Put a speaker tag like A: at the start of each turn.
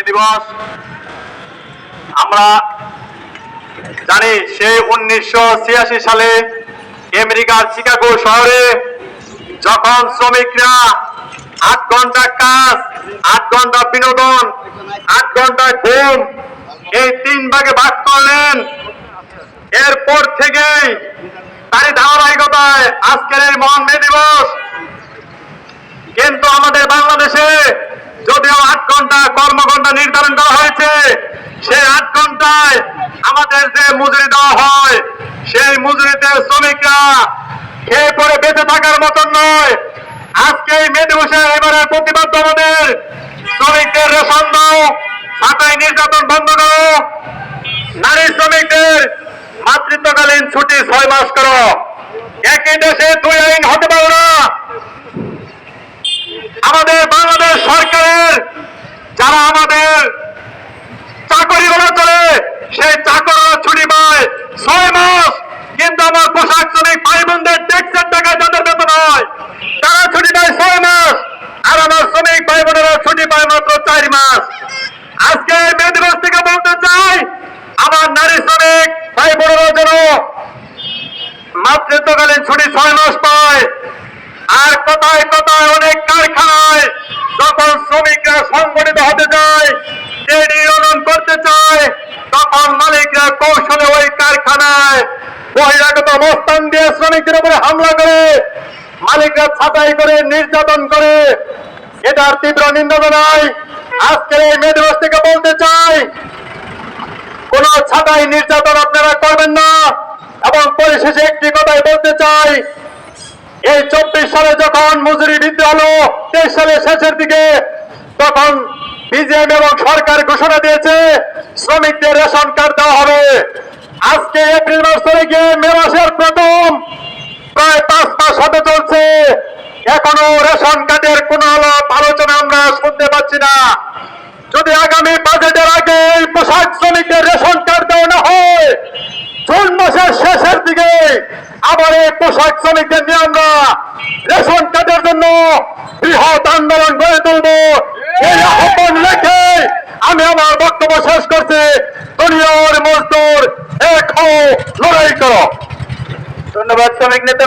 A: মে দিবস। আমরা জানি সেই উনিশশো ছিয়াশি সালে আমেরিকার চিকাগো শহরে যখন শ্রমিকরা আট ঘণ্টা কাজ, আট ঘণ্টা বিনোদন, আট ঘণ্টা ঘুম, এই তিন ভাগে ভাগ করলেন। এরপর থেকেই তারই ধারাবাহিকতায় আজকের এই মহান মে দিবস কিন্তু আমাদের বাংলাদেশে যদিও আট ঘণ্টা কর্মঘন্টা নির্ধারণ করা হয়েছে, সেই আট ঘন্টায় আমাদের যে মজুরি দেওয়া হয়, সেই মজুরিতে শ্রমিকরা খেয়ে পরে বেঁচে থাকার মতন নয়। আজকে এই মে দিবসে এবারের প্রতিবাদ আমাদের। শ্রমিকদের রেশন দাও ছাতায় নির্যাতন বন্ধ করো। নারী শ্রমিকদের মাতৃত্বকালীন ছুটি ছয় মাস করো। একই দেশে দুই আইন হতে পারে না। আমাদের বাংলাদেশ সরকারের, যারা আমাদের চাকরিগুলো চলে সেই চাকরিগুলো ছুটি পায় ছয় মাস কিন্তু আমার পোশাক শ্রমিক ভাই বোনদের ট্যাক্সের টাকায় যাদের বেতন হয় তারা ছুটি পায় ছয় মাস আর আমার শ্রমিক ভাই বোনেরা ছুটি পায় মাত্র চার মাস আজকে এই মে দিবস থেকে বলতে চাই আমার নারী শ্রমিক ভাই বোনেরা যেন মাতৃত্বকালীন ছুটি ছয় মাস পায়। আর কোথায় কোথায় অনেক কারখানায় যখন শ্রমিকরা সংগঠিত হতে ট্রেড ইউনিয়ন করতে চায়, তখন মালিকরা কৌশলে ওই কারখানায় বহিরাগত অবস্থান দিয়ে শ্রমিকদের উপরে হামলা করে, মালিকরা ছাঁটাই করে, নির্যাতন করে। এটার তীব্র নিন্দা জানাই আজকের এই মে দিবস থেকে বলতে চাই কোন ছাঁটাই নির্যাতন আপনারা করবেন না, এবং পরিশেষে একটি কথাই বলতে চাই। এই চব্বিশ সালে যখন মজুরি বৃদ্ধি হলো, তেইশ সালের শেষের দিকে তখন বিজেএম এবং সরকার ঘোষণা দিয়েছে, শ্রমিকদের রেশন কার্ড দেওয়া হবে। আজকে এপ্রিল মাস থেকে গিয়ে মে মাসের প্রথম প্রায় পাঁচ মাস হতে চলছে। এখনও রেশন কার্ডের কোন আলাপ, আলোচনা আমরা শুনতে পাচ্ছি না। যদি আগামী বাজেটের আগে পোশাক শ্রমিকদের রেশন কার্ড দেওয়া না হয় জুন মাসের শেষের দিকে আবার পোশাক শ্রমিকদের নিয়ে আমরা রেশন কার্ডের জন্য বৃহৎ আন্দোলন গড়ে তুলব। এই আহ্বান রেখে আমি আমার বক্তব্য শেষ করছি। দুনিয়ার মজদুর, এক লড়াই করো। ধন্যবাদ, শ্রমিক নেতা।